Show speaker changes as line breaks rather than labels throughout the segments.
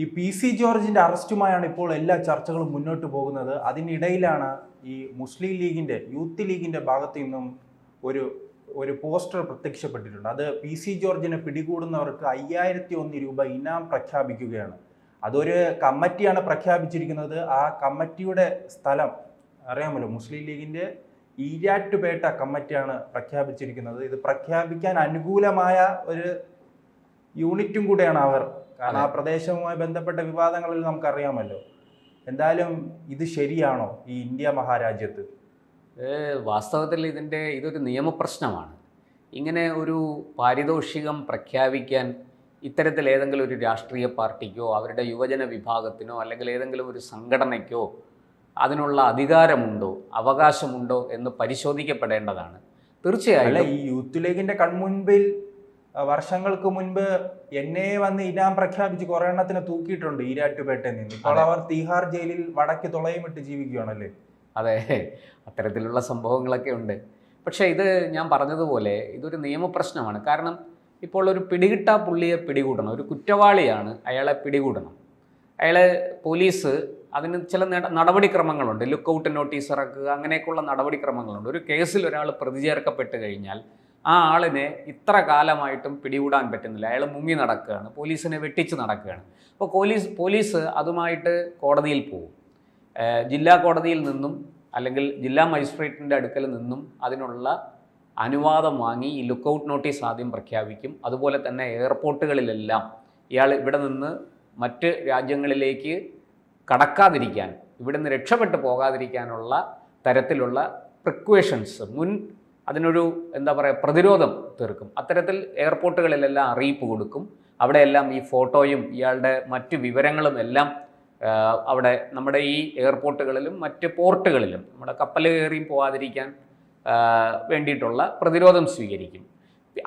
ഈ P C ജോർജിന്റെ അറസ്റ്റുമായാണ് ഇപ്പോൾ എല്ലാ ചർച്ചകളും മുന്നോട്ട് പോകുന്നത്. അതിനിടയിലാണ് ഈ മുസ്ലിം ലീഗിന്റെ യൂത്ത് ലീഗിന്റെ ഭാഗത്തു നിന്നും ഒരു ഒരു പോസ്റ്റർ പ്രത്യക്ഷപ്പെട്ടിട്ടുണ്ട്. അത് പി സി ജോർജിനെ പിടികൂടുന്നവർക്ക് അയ്യായിരത്തി ഒന്ന് രൂപ ഇനാം പ്രഖ്യാപിക്കുകയാണ്. അതൊരു കമ്മിറ്റിയാണ് പ്രഖ്യാപിച്ചിരിക്കുന്നത്. ആ കമ്മിറ്റിയുടെ സ്ഥലം അറിയാമല്ലോ മുസ്ലിം ലീഗിന്റെ ഈരാറ്റുപേട്ട കമ്മിറ്റിയാണ് പ്രഖ്യാപിച്ചിരിക്കുന്നത്. ഇത് പ്രഖ്യാപിക്കാൻ അനുകൂലമായ ഒരു യൂണിറ്റും കൂടെയാണ് അവർ കാരണം ആ പ്രദേശവുമായി ബന്ധപ്പെട്ട വിവാദങ്ങളിൽ നമുക്കറിയാമല്ലോ. എന്തായാലും ഇത് ശരിയാണോ ഈ ഇന്ത്യ മഹാരാജ്യത്ത്?
വാസ്തവത്തിൽ ഇതിന്റെ ഇതൊരു നിയമപ്രശ്നമാണ്. ഇങ്ങനെ ഒരു പാരിതോഷികം പ്രഖ്യാപിക്കാൻ ഇത്തരത്തിൽ ഏതെങ്കിലും ഒരു രാഷ്ട്രീയ പാർട്ടിക്കോ അവരുടെ യുവജന വിഭാഗത്തിനോ അല്ലെങ്കിൽ ഏതെങ്കിലും ഒരു സംഘടനയ്ക്കോ അതിനുള്ള അധികാരമുണ്ടോ അവകാശമുണ്ടോ എന്ന് പരിശോധിക്കപ്പെടേണ്ടതാണ്. തീർച്ചയായും
ഈ യൂത്ത് ലീഗിന്റെ കൺമുൻപിൽ വർഷങ്ങൾക്ക് മുൻപ് എന്നെ വന്ന് ഇനാം പ്രഖ്യാപിച്ച് കുറെ എണ്ണത്തിന് തൂക്കിയിട്ടുണ്ട് ഈരാറ്റുപേട്ടയിൽ നിന്ന്. ഇപ്പോൾ. അവർ തീഹാർ ജയിലിൽ വടക്ക് തുളയുമിട്ട് ജീവിക്കുകയാണല്ലേ?
അതെ. അത്തരത്തിലുള്ള സംഭവങ്ങളൊക്കെ ഉണ്ട്. പക്ഷേ ഇത് ഞാൻ പറഞ്ഞതുപോലെ ഇതൊരു നിയമപ്രശ്നമാണ്. കാരണം ഇപ്പോൾ ഒരു പിടികിട്ടാ പുള്ളിയെ പിടികൂടണം. ഒരു കുറ്റവാളിയാണ് അയാളെ പിടികൂടണം. അയാളെ പോലീസ് അതിന് ചില നടപടിക്രമങ്ങളുണ്ട്. ലുക്ക് ഔട്ട് നോട്ടീസ് ഇറക്കുക അങ്ങനെയൊക്കെയുള്ള നടപടിക്രമങ്ങളുണ്ട്. ഒരു കേസിൽ ഒരാൾ പ്രതി ചേർക്കപ്പെട്ട് കഴിഞ്ഞാൽ ആ ആളിനെ ഇത്ര കാലമായിട്ടും പിടികൂടാൻ പറ്റുന്നില്ല. അയാൾ മുങ്ങി നടക്കുകയാണ്. പോലീസിനെ വെട്ടിച്ച് നടക്കുകയാണ്. അപ്പോൾ പോലീസ് പോലീസ് അതുമായിട്ട് കോടതിയിൽ പോകും. ജില്ലാ കോടതിയിൽ നിന്നും അല്ലെങ്കിൽ ജില്ലാ മജിസ്ട്രേറ്റിന്റെ അടുക്കൽ നിന്നും അതിനുള്ള അനുവാദം വാങ്ങി ഈ ലുക്കൗട്ട് നോട്ടീസ് ആദ്യം പ്രഖ്യാപിക്കും. അതുപോലെ തന്നെ എയർപോർട്ടുകളിലെല്ലാം ഇയാൾ ഇവിടെ നിന്ന് മറ്റ് രാജ്യങ്ങളിലേക്ക് കടക്കാതിരിക്കാൻ ഇവിടെ നിന്ന് രക്ഷപ്പെട്ടു പോകാതിരിക്കാനുള്ള തരത്തിലുള്ള പ്രിക്വേഷൻസ് മുൻ അതിനൊരു എന്താ പറയുക പ്രതിരോധം തീർക്കും. അത്തരത്തിൽ എയർപോർട്ടുകളിലെല്ലാം അറിയിപ്പ് കൊടുക്കും. അവിടെയെല്ലാം ഈ ഫോട്ടോയും ഇയാളുടെ മറ്റു വിവരങ്ങളും എല്ലാം അവിടെ നമ്മുടെ ഈ എയർപോർട്ടുകളിലും മറ്റ് പോർട്ടുകളിലും നമ്മുടെ കപ്പൽ കയറിയും പോവാതിരിക്കാൻ വേണ്ടിയിട്ടുള്ള പ്രതിരോധം സ്വീകരിക്കും.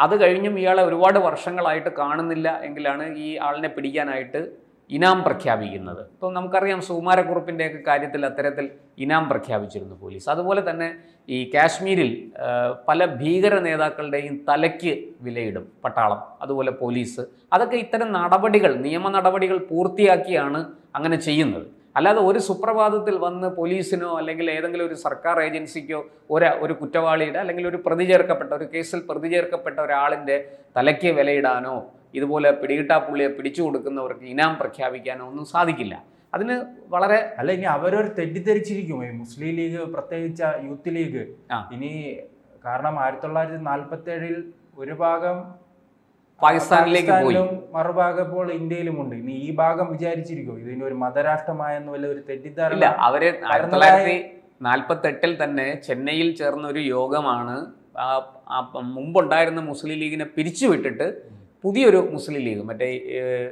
അത് കഴിഞ്ഞും ഇയാളെ ഒരുപാട് വർഷങ്ങളായിട്ട് കാണുന്നില്ല എങ്കിലാണ് ഈ ആളിനെ പിടിക്കാനായിട്ട് ഇനാം പ്രഖ്യാപിക്കുന്നത്. ഇപ്പം നമുക്കറിയാം സുകുമാരക്കുറുപ്പിന്റെയൊക്കെ കാര്യത്തിൽ അത്തരത്തിൽ ഇനാം പ്രഖ്യാപിച്ചിരുന്നു പോലീസ്. അതുപോലെ തന്നെ ഈ കാശ്മീരിൽ പല ഭീകര നേതാക്കളുടെയും തലയ്ക്ക് വിലയിടും പട്ടാളം അതുപോലെ പോലീസ്. അതൊക്കെ ഇത്തരം നടപടികൾ നിയമ നടപടികൾ പൂർത്തിയാക്കിയാണ് അങ്ങനെ ചെയ്യുന്നത്. അല്ലാതെ ഒരു സുപ്രഭാതത്തിൽ വന്ന് പോലീസിനോ അല്ലെങ്കിൽ ഏതെങ്കിലും ഒരു സർക്കാർ ഏജൻസിക്കോ ഒരു ഒരു കുറ്റവാളിയുടെ അല്ലെങ്കിൽ ഒരു പ്രതി ചേർക്കപ്പെട്ട ഒരു കേസിൽ പ്രതി ചേർക്കപ്പെട്ട ഒരാളിന്റെ തലയ്ക്ക് വിലയിടാനോ ഇതുപോലെ പിടികിട്ടാ പുള്ളിയെ പിടിച്ചു കൊടുക്കുന്നവർക്ക് ഇനാം പ്രഖ്യാപിക്കാനോ ഒന്നും സാധിക്കില്ല. അതിന് വളരെ
അല്ല ഇനി അവരൊരു തെറ്റിദ്ധരിച്ചിരിക്കും. ഈ മുസ്ലിം ലീഗ് പ്രത്യേകിച്ച യൂത്ത് ലീഗ്. ഇനി കാരണം ആയിരത്തി തൊള്ളായിരത്തി നാൽപ്പത്തി ഏഴിൽ ഒരു ഭാഗം
പാകിസ്ഥാനിലേക്ക് പോയി.
പാകിസ്ഥാനിലും മറുഭാഗം ഇപ്പോൾ ഇന്ത്യയിലുമുണ്ട്. ഇനി ഈ ഭാഗം വിചാരിച്ചിരിക്കും ഇതിന് ഒരു മതരാഷ്ട്രമായെന്ന് വല്ല ഒരു
ഇല്ല
തെറ്റിദ്ധാരണ
അവർ ആയിരത്തി തൊള്ളായിരത്തി നാൽപ്പത്തി എട്ടിൽ തന്നെ ചെന്നൈയിൽ ചേർന്ന ഒരു യോഗമാണ് മുമ്പുണ്ടായിരുന്ന മുസ്ലിം ലീഗിനെ പിരിച്ചുവിട്ടിട്ട് പുതിയൊരു മുസ്ലിം ലീഗ് മറ്റേ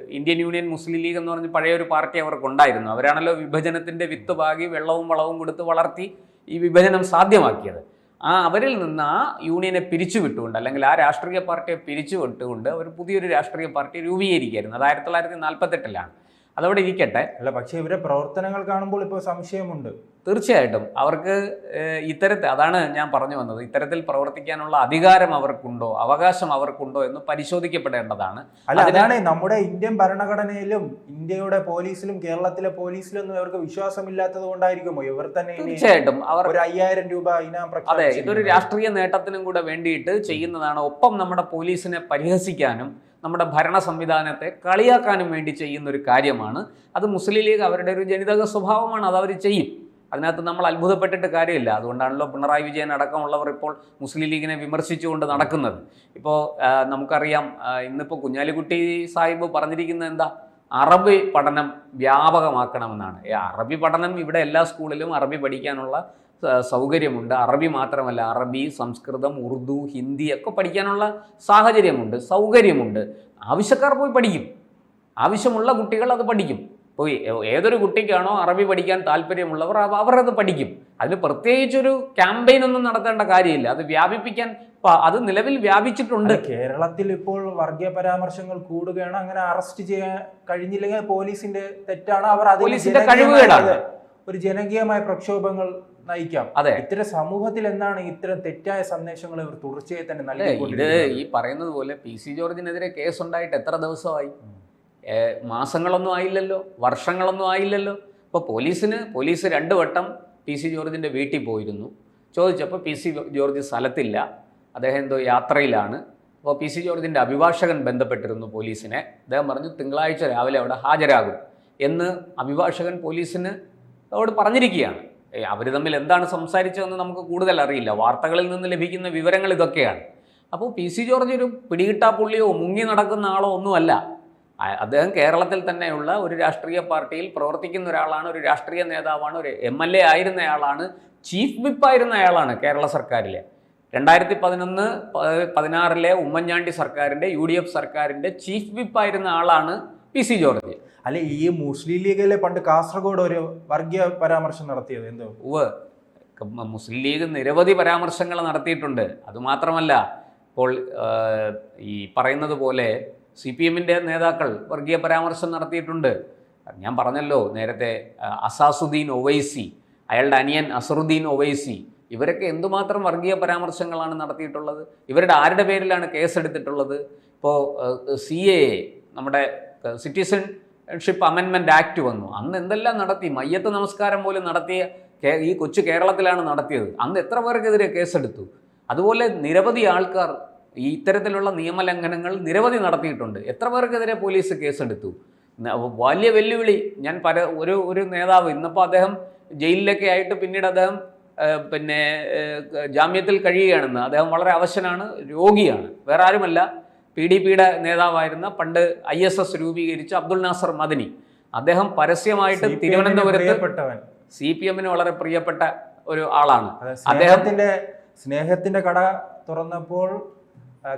ഇന്ത്യൻ യൂണിയൻ മുസ്ലിം ലീഗ് എന്ന് പറഞ്ഞ് പഴയ ഒരു പാർട്ടി അവർക്കുണ്ടായിരുന്നു അവരാണല്ലോ വിഭജനത്തിന്റെ വിത്ത് പാകി വെള്ളവും വളവും കൊടുത്ത് വളർത്തി ഈ വിഭജനം സാധ്യമാക്കിയത്. ആ അവരിൽ നിന്ന് ആ യൂണിയനെ പിരിച്ചുവിട്ടുകൊണ്ട് അല്ലെങ്കിൽ ആ രാഷ്ട്രീയ പാർട്ടിയെ പിരിച്ചുവിട്ടുകൊണ്ട് അവർ പുതിയൊരു രാഷ്ട്രീയ പാർട്ടി രൂപീകരിക്കുകയായിരുന്നു അത് ആയിരത്തി തൊള്ളായിരത്തി നാൽപ്പത്തെട്ടിലാണ് അതവിടെ ഇരിക്കട്ടെ.
അല്ല പക്ഷേ ഇവരെ പ്രവർത്തനങ്ങൾ കാണുമ്പോൾ ഇപ്പോൾ സംശയമുണ്ട്.
തീർച്ചയായിട്ടും. അവർക്ക് ഇത്തരത്തിൽ അതാണ് ഞാൻ പറഞ്ഞു വന്നത്. ഇത്തരത്തിൽ പ്രവർത്തിക്കാനുള്ള അധികാരം അവർക്കുണ്ടോ അവകാശം അവർക്കുണ്ടോ എന്ന് പരിശോധിക്കപ്പെടേണ്ടതാണ്.
അല്ല അതാണ് നമ്മുടെ ഇന്ത്യൻ ഭരണഘടനയിലും ഇന്ത്യയുടെ പോലീസിലും കേരളത്തിലെ പോലീസിലൊന്നും ഇവർക്ക് വിശ്വാസമില്ലാത്തത് കൊണ്ടായിരിക്കുമോ? ഇവർ തന്നെ
തീർച്ചയായിട്ടും. അവർ
ഒരു അയ്യായിരം രൂപ
അതെ. ഇതൊരു രാഷ്ട്രീയ നേട്ടത്തിനും കൂടെ വേണ്ടിയിട്ട് ചെയ്യുന്നതാണ്. ഒപ്പം നമ്മുടെ പോലീസിനെ പരിഹസിക്കാനും നമ്മുടെ ഭരണ സംവിധാനത്തെ കളിയാക്കാനും വേണ്ടി ചെയ്യുന്ന ഒരു കാര്യമാണ്. അത് മുസ്ലിം ലീഗ് അവരുടെ ഒരു ജനിതക സ്വഭാവമാണ് അത് അവർ ചെയ്യും. അതിനകത്ത് നമ്മൾ അത്ഭുതപ്പെട്ടിട്ട് കാര്യമില്ല. അതുകൊണ്ടാണല്ലോ പിണറായി വിജയൻ അടക്കമുള്ളവർ ഇപ്പോൾ മുസ്ലിം ലീഗിനെ വിമർശിച്ചുകൊണ്ട് നടക്കുന്നത്. ഇപ്പോൾ നമുക്കറിയാം ഇന്നിപ്പോൾ കുഞ്ഞാലിക്കുട്ടി സാഹിബ് പറഞ്ഞിരിക്കുന്നത് എന്താ? അറബി പഠനം വ്യാപകമാക്കണമെന്നാണ്. അറബി പഠനം ഇവിടെ എല്ലാ സ്കൂളിലും അറബി പഠിക്കാനുള്ള സൗകര്യമുണ്ട്. അറബി മാത്രമല്ല അറബി സംസ്കൃതം ഉറുദു ഹിന്ദി ഒക്കെ പഠിക്കാനുള്ള സാഹചര്യമുണ്ട് സൗകര്യമുണ്ട്. ആവശ്യക്കാർ പോയി പഠിക്കും. ആവശ്യമുള്ള കുട്ടികൾ അത് പഠിക്കും. ഇപ്പോൾ ഏതൊരു കുട്ടിക്കാണോ അറബി പഠിക്കാൻ താല്പര്യമുള്ളവർ അവർ അത് പഠിക്കും. അതിന് പ്രത്യേകിച്ചൊരു ക്യാമ്പയിൻ ഒന്നും നടത്തേണ്ട കാര്യമില്ല. അത് വ്യാപിപ്പിക്കാൻ അത് നിലവിൽ വ്യാപിച്ചിട്ടുണ്ട്.
കേരളത്തിൽ ഇപ്പോൾ വർഗീയ പരാമർശങ്ങൾ കൂടുകയാണ്. അങ്ങനെ അറസ്റ്റ് ചെയ്യാൻ കഴിഞ്ഞില്ലെങ്കിൽ പോലീസിന്റെ തെറ്റാണ് അവർ
പോലീസിന്റെ കഴിവുകേടാണ്.
ഒരു ജനകീയമായ പ്രക്ഷോഭങ്ങൾ നയിക്കാം.
അതെ.
ഇത്തരം സമൂഹത്തിൽ എന്താണ് ഇത്തരം തെറ്റായ സന്ദേശങ്ങൾ ഇവർ തുടർച്ചയായി തന്നെ
നൽകി ഇത് ഈ പറയുന്നത് പോലെ പി സി ജോർജിനെതിരെ കേസ് ഉണ്ടായിട്ട് എത്ര ദിവസമായി? മാസങ്ങളൊന്നും ആയില്ലല്ലോ? വർഷങ്ങളൊന്നും ആയില്ലല്ലോ? ഇപ്പോൾ പോലീസിന് പോലീസ് രണ്ട് വട്ടം പി സി ജോർജിന്റെ വീട്ടിൽ പോയിരുന്നു. ചോദിച്ചപ്പോൾ പി സി ജോർജ് സ്ഥലത്തില്ല. അദ്ദേഹം എന്തോ യാത്രയിലാണ്. അപ്പോൾ പി സി ജോർജിന്റെ അഭിഭാഷകൻ ബന്ധപ്പെട്ടിരുന്നു പോലീസിനെ. അദ്ദേഹം പറഞ്ഞു തിങ്കളാഴ്ച രാവിലെ അവിടെ ഹാജരാകും എന്ന് അഭിഭാഷകൻ പോലീസിന് അവിടെ പറഞ്ഞിരിക്കുകയാണ്. അവർ തമ്മിൽ എന്താണ് സംസാരിച്ചതെന്ന് നമുക്ക് കൂടുതൽ അറിയില്ല. വാർത്തകളിൽ നിന്ന് ലഭിക്കുന്ന വിവരങ്ങൾ ഇതൊക്കെയാണ്. അപ്പോൾ പി സി ജോർജ് ഒരു പിടികിട്ടാ പുള്ളിയോ മുങ്ങി നടക്കുന്ന ആളോ ഒന്നുമല്ല. അദ്ദേഹം കേരളത്തിൽ തന്നെയുള്ള ഒരു രാഷ്ട്രീയ പാർട്ടിയിൽ പ്രവർത്തിക്കുന്ന ഒരാളാണ് ഒരു രാഷ്ട്രീയ നേതാവാണ് ഒരു എം എൽ എ ആയിരുന്നയാളാണ് ചീഫ് വിപ്പായിരുന്ന അയാളാണ് കേരള സർക്കാരിലെ. രണ്ടായിരത്തി പതിനൊന്ന് പതിനാറിലെ ഉമ്മൻചാണ്ടി സർക്കാരിന്റെ യു ഡി എഫ് സർക്കാരിന്റെ ചീഫ് വിപ്പായിരുന്ന ആളാണ് പി സി ജോർജ്.
അല്ലെ ഈ മുസ്ലിം ലീഗിലെ പണ്ട് കാസർഗോഡ് ഒരു വർഗീയ പരാമർശം നടത്തിയത്? എന്തോ?
ഉവ് മുസ്ലിം ലീഗ് നിരവധി പരാമർശങ്ങൾ നടത്തിയിട്ടുണ്ട്. അതുമാത്രമല്ല ഇപ്പോൾ ഈ പറയുന്നത് പോലെ സി പി എമ്മിന്റെ നേതാക്കൾ വർഗീയ പരാമർശം നടത്തിയിട്ടുണ്ട്. ഞാൻ പറഞ്ഞല്ലോ നേരത്തെ അസാസുദ്ദീൻ ഒവൈസി അയാളുടെ അനിയൻ അസറുദ്ദീൻ ഒവൈസി ഇവരൊക്കെ എന്തുമാത്രം വർഗീയ പരാമർശങ്ങളാണ് നടത്തിയിട്ടുള്ളത്? ഇവരുടെ ആരുടെ പേരിലാണ് കേസെടുത്തിട്ടുള്ളത്? ഇപ്പോൾ സി എ നമ്മുടെ സിറ്റിസൺഷിപ്പ് അമെൻമെന്റ് ആക്ട് വന്നു. അന്ന് എന്തെല്ലാം നടത്തി? മയ്യത്ത് നമസ്കാരം പോലും നടത്തിയ ഈ കൊച്ചു കേരളത്തിലാണ് നടത്തിയത്. അന്ന് എത്ര പേർക്കെതിരെ കേസെടുത്തു? അതുപോലെ നിരവധി ആൾക്കാർ ഈ ഇത്തരത്തിലുള്ള നിയമലംഘനങ്ങൾ നിരവധി നടത്തിയിട്ടുണ്ട്. എത്ര പേർക്കെതിരെ പോലീസ് കേസെടുത്തു? വലിയ വെല്ലുവിളി. ഞാൻ പല ഒരു ഒരു നേതാവ് ഇന്നിപ്പോൾ അദ്ദേഹം ജയിലിലൊക്കെ ആയിട്ട് പിന്നീട് അദ്ദേഹം പിന്നെ ജാമ്യത്തിൽ കഴിയുകയാണെന്ന്. അദ്ദേഹം വളരെ അവശനാണ് രോഗിയാണ്. വേറെ ആരുമല്ല. പി ഡി പിയുടെ നേതാവായിരുന്ന പണ്ട് ഐ എസ് എസ് രൂപീകരിച്ച അബ്ദുൾ നാസർ മദനി. അദ്ദേഹം പരസ്യമായിട്ട് തിരുവനന്തപുരത്ത് സി പി എമ്മിന് വളരെ പ്രിയപ്പെട്ട ഒരു ആളാണ്. അദ്ദേഹത്തിന്റെ
സ്നേഹത്തിന്റെ കട തുറന്നപ്പോൾ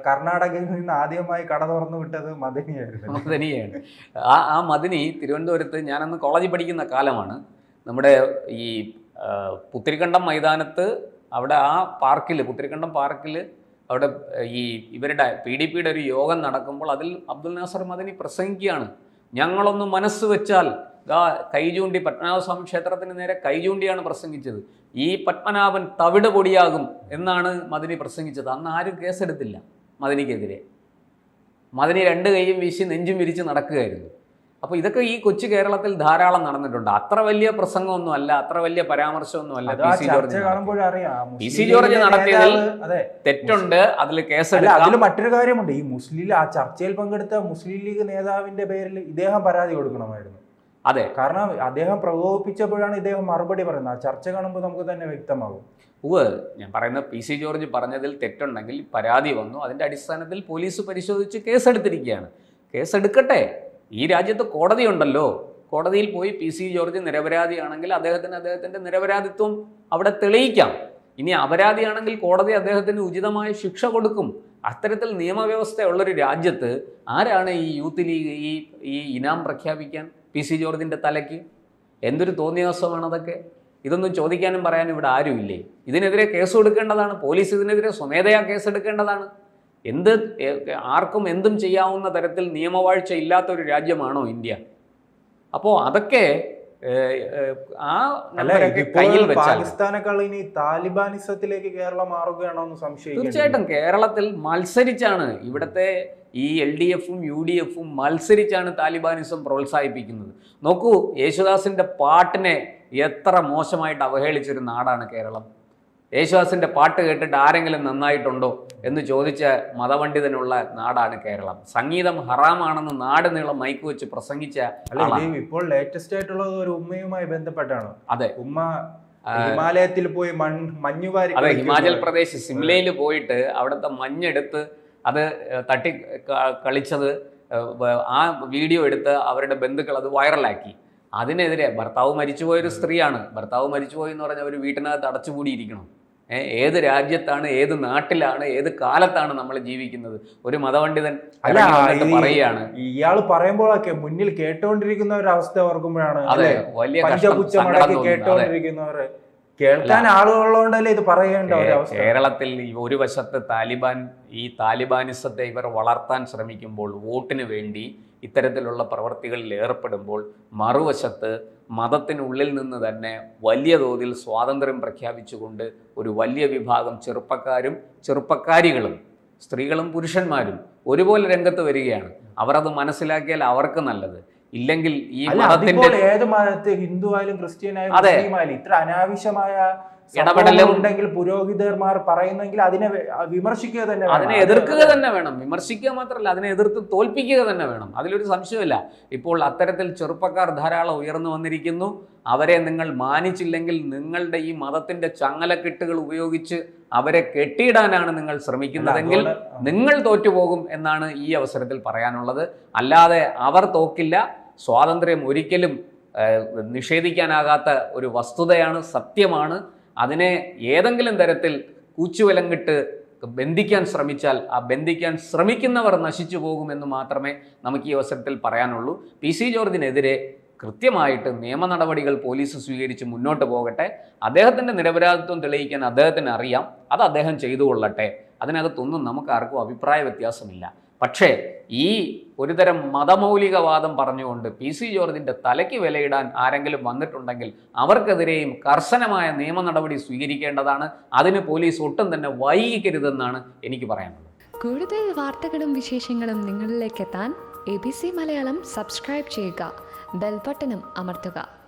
കർണാടകയിൽ നിന്ന് ആദ്യമായി കട തുറന്നു വിട്ടത് മദനിയായിരുന്നു.
മദനിയാണ്. ആ ആ മദനി തിരുവനന്തപുരത്ത് ഞാനന്ന് കോളേജിൽ പഠിക്കുന്ന കാലമാണ്. നമ്മുടെ ഈ പുത്തിരിക്കണ്ടം മൈതാനത്ത് അവിടെ ആ പാർക്കിൽ പുത്തിരിക്കണ്ടം പാർക്കിൽ അവിടെ ഈ ഇവരുടെ പി ഡി പിയുടെ ഒരു യോഗം നടക്കുമ്പോൾ അതിൽ അബ്ദുൽ നാസർ മദനി പ്രസംഗിക്കുകയാണ്. ഞങ്ങളൊന്ന് മനസ്സ് വെച്ചാൽ ദാ കൈചൂണ്ടി പത്മനാഭസ്വാമി ക്ഷേത്രത്തിന് നേരെ കൈചൂണ്ടിയാണ് പ്രസംഗിച്ചത്. ഈ പത്മനാഭൻ തവിട് പൊടിയാകും എന്നാണ് മദനി പ്രസംഗിച്ചത്. അന്ന് ആരും കേസെടുത്തില്ല മദനിക്കെതിരെ. മദനി രണ്ട് കൈയും വീശി നെഞ്ചും വിരിച്ച് നടക്കുകയായിരുന്നു. അപ്പോൾ ഇതൊക്കെ ഈ കൊച്ചു കേരളത്തിൽ ധാരാളം നടന്നിട്ടുണ്ട്. അത്ര വലിയ പ്രസംഗമൊന്നും അല്ല അത്ര വലിയ പരാമർശമൊന്നും അല്ല പി സി ജോർജ് നടത്തിയത്.
കാണുമ്പോഴറിയാം
പി സി ജോർജ് നടത്തിയതിൽ തെറ്റുണ്ട് അതിൽ
കേസ്
കേസെടുക്കാം
അതിൽ മറ്റൊരു കാര്യമുണ്ട്. ഈ മുസ്ലിം ആ ചർച്ചയിൽ പങ്കെടുത്ത മുസ്ലിം ലീഗ് നേതാവിന്റെ പേരിൽ ഇദ്ദേഹം പരാതി കൊടുക്കണമായിരുന്നു.
അതെ.
കാരണം അദ്ദേഹം പ്രകോപിപ്പിച്ചപ്പോഴാണ് ഇദ്ദേഹം മറുപടി പറയുന്നത്. ആ ചർച്ച കാണുമ്പോൾ നമുക്ക് തന്നെ വ്യക്തമാകും
ഉവ് ഞാൻ പറയുന്ന പി സി ജോർജ് പറഞ്ഞതിൽ തെറ്റുണ്ടെങ്കിൽ പരാതി വന്നു. അതിന്റെ അടിസ്ഥാനത്തിൽ പോലീസ് പരിശോധിച്ച് കേസെടുത്തിരിക്കുകയാണ്. കേസെടുക്കട്ടെ. ഈ രാജ്യത്ത് കോടതിയുണ്ടല്ലോ കോടതിയിൽ പോയി പി സി ജോർജ് നിരപരാധിയാണെങ്കിൽ അദ്ദേഹത്തിന് അദ്ദേഹത്തിന്റെ നിരപരാധിത്വം അവിടെ തെളിയിക്കാം. ഇനി അപരാധിയാണെങ്കിൽ കോടതി അദ്ദേഹത്തിന് ഉചിതമായ ശിക്ഷ കൊടുക്കും. അത്തരത്തിൽ നിയമവ്യവസ്ഥയുള്ളൊരു രാജ്യത്ത് ആരാണ് ഈ യൂത്ത് ലീഗ് ഈ ഈ ഇനാം പ്രഖ്യാപിക്കാൻ പി സി ജോർജിന്റെ തലയ്ക്ക്? എന്തൊരു തോന്നിയാസമാണ് അതൊക്കെ? ഇതൊന്നും ചോദിക്കാനും പറയാനും ഇവിടെ ആരുമില്ലേ? ഇതിനെതിരെ കേസ് കൊടുക്കേണ്ടതാണ്. പോലീസ് ഇതിനെതിരെ സ്വമേധയാ കേസെടുക്കേണ്ടതാണ് എന്ത് ആർക്കും എന്തും ചെയ്യാവുന്ന തരത്തിൽ നിയമവാഴ്ച ഇല്ലാത്ത ഒരു രാജ്യമാണോ ഇന്ത്യ? അപ്പോൾ അതൊക്കെ ആ കയ്യിൽ
പാകിസ്ഥാനേക്കാൾ ഇനി താലിബാനിസത്തിലേക്ക് കേരളം മാറുകയാണോ എന്ന് സംശയം
തീർച്ചയായിട്ടും കേരളത്തിൽ മത്സരിച്ചാണ് ഇവിടുത്തെ ഈ എൽ ഡി എഫും യു ഡി എഫും മത്സരിച്ചാണ് താലിബാനിസം പ്രോത്സാഹിപ്പിക്കുന്നത്. നോക്കൂ യേശുദാസിന്റെ പാട്ടിനെ എത്ര മോശമായിട്ട് അവഹേളിച്ചൊരു നാടാണ് കേരളം. യേശുദാസിന്റെ പാട്ട് കേട്ടിട്ട് ആരെങ്കിലും നന്നായിട്ടുണ്ടോ എന്ന് ചോദിച്ച മതപണ്ഡിതനുള്ള നാടാണ് കേരളം. സംഗീതം ഹറാമാണെന്ന് നാട് നീളം മൈക്ക് വെച്ച് പ്രസംഗിച്ച
ഇപ്പോൾ ലേറ്റസ്റ്റ് ആയിട്ടുള്ളത് ഒരു ഉമ്മയുമായി ബന്ധപ്പെട്ടാണ്.
അതെ.
ഉമ്മ ഹിമാലയത്തിൽ പോയി മഞ്ഞുവാരി
അതെ ഹിമാചൽ പ്രദേശ് സിംലയിൽ പോയിട്ട് അവിടുത്തെ മഞ്ഞെടുത്ത് അത് തട്ടി കളിച്ചത് ആ വീഡിയോ എടുത്ത് അവരുടെ ബന്ധുക്കൾ അത് വൈറലാക്കി. അതിനെതിരെ ഭർത്താവ് മരിച്ചുപോയൊരു സ്ത്രീയാണ്. ഭർത്താവ് മരിച്ചുപോയി എന്ന് പറഞ്ഞാൽ അവർ വീട്ടിനകത്ത് അടച്ചുകൂടിയിരിക്കണം ഏത് രാജ്യത്താണ് ഏത് നാട്ടിലാണ് ഏത് കാലത്താണ് നമ്മൾ ജീവിക്കുന്നത്? ഒരു മതപണ്ഡിതൻ പറയുകയാണ്.
ഇയാൾ പറയുമ്പോഴൊക്കെ മുന്നിൽ കേട്ടുകൊണ്ടിരിക്കുന്ന ഒരു അവസ്ഥ ഓർക്കുമ്പോഴാണ്
അതെ? വലിയ തോന്നുന്നു.
കേൾക്കാൻ ആളുകളുള്ളതുകൊണ്ടല്ലേ ഇത് പറയേണ്ട
കേരളത്തിൽ ഒരു വശത്ത് താലിബാൻ ഈ താലിബാനിസത്തെ ഇവർ വളർത്താൻ ശ്രമിക്കുമ്പോൾ വോട്ടിന് വേണ്ടി ഇത്തരത്തിലുള്ള പ്രവർത്തികളിൽ ഏർപ്പെടുമ്പോൾ മറുവശത്ത് മതത്തിനുള്ളിൽ നിന്ന് തന്നെ വലിയ തോതിൽ സ്വാതന്ത്ര്യം പ്രഖ്യാപിച്ചുകൊണ്ട് ഒരു വലിയ വിഭാഗം ചെറുപ്പക്കാരും ചെറുപ്പക്കാരികളും സ്ത്രീകളും പുരുഷന്മാരും ഒരുപോലെ രംഗത്ത് വരികയാണ്. അവർ അത് മനസ്സിലാക്കിയാൽ അവർക്ക് നല്ലത്. ഇല്ലെങ്കിൽ ഈ മതത്തിന്റെ
ഏത് മതത്തെ ഹിന്ദു ആയാലും ക്രിസ്ത്യൻ ആയാലും ഇത്ര അനാവശ്യമായ
ഇടപെടലും-
സംഭവങ്ങൾ ഉണ്ടെങ്കിൽ പുരോഹിതന്മാർ പറയുന്നെങ്കിൽ അതിനെ വിമർശിക്കുക തന്നെ.
അതിനെ എതിർക്കുക തന്നെ വേണം. വിമർശിക്കുക മാത്രമല്ല അതിനെ എതിർത്ത് തോൽപ്പിക്കുക തന്നെ വേണം. അതിലൊരു സംശയമില്ല ഇപ്പോൾ അത്തരത്തിൽ ചെറുപ്പക്കാർ ധാരാളം ഉയർന്നു വന്നിരിക്കുന്നു. അവരെ നിങ്ങൾ മാനിച്ചില്ലെങ്കിൽ നിങ്ങളുടെ ഈ മതത്തിന്റെ ചങ്ങലക്കെട്ടുകൾ ഉപയോഗിച്ച് അവരെ കെട്ടിയിടാനാണ് നിങ്ങൾ ശ്രമിക്കുന്നതെങ്കിൽ നിങ്ങൾ തോറ്റുപോകും എന്നാണ് ഈ അവസരത്തിൽ പറയാനുള്ളത്. അല്ലാതെ അവർ തോക്കില്ല. സ്വാതന്ത്ര്യം ഒരിക്കലും നിഷേധിക്കാനാകാത്ത ഒരു വസ്തുതയാണ് സത്യമാണ്. അതിനെ ഏതെങ്കിലും തരത്തിൽ കൂച്ചുവിലങ്ങിട്ട് ബന്ധിക്കാൻ ശ്രമിച്ചാൽ ആ ബന്ധിക്കാൻ ശ്രമിക്കുന്നവർ നശിച്ചു പോകുമെന്ന് മാത്രമേ നമുക്ക് ഈ അവസരത്തിൽ പറയാനുള്ളൂ. പി സി ജോർജിനെതിരെ കൃത്യമായിട്ട് നിയമ നടപടികൾ പോലീസ് സ്വീകരിച്ച് മുന്നോട്ട് പോകട്ടെ. അദ്ദേഹത്തിന്റെ നിരപരാധിത്വം തെളിയിക്കാൻ അദ്ദേഹത്തിന് അറിയാം. അത് അദ്ദേഹം ചെയ്തു കൊള്ളട്ടെ അതിനകത്തൊന്നും നമുക്ക് ആർക്കും അഭിപ്രായ വ്യത്യാസമില്ല. പക്ഷേ ഈ ഒരുതരം മതമൗലികവാദം പറഞ്ഞുകൊണ്ട് പി സി ജോർജിന്റെ തലയ്ക്ക് വിലയിടാൻ ആരെങ്കിലും വന്നിട്ടുണ്ടെങ്കിൽ അവർക്കെതിരെയും കർശനമായ നിയമ നടപടി സ്വീകരിക്കേണ്ടതാണ്. അതിന് പോലീസ് ഒട്ടും തന്നെ വൈകിക്കരുതെന്നാണ് എനിക്ക് പറയാനുള്ളത്.
കൂടുതൽ വാർത്തകളും വിശേഷങ്ങളും നിങ്ങളിലേക്ക് എത്താൻ A B C Malayalam subscribe ചെയ്യുക. ബെൽബട്ടനും അമർത്തുക.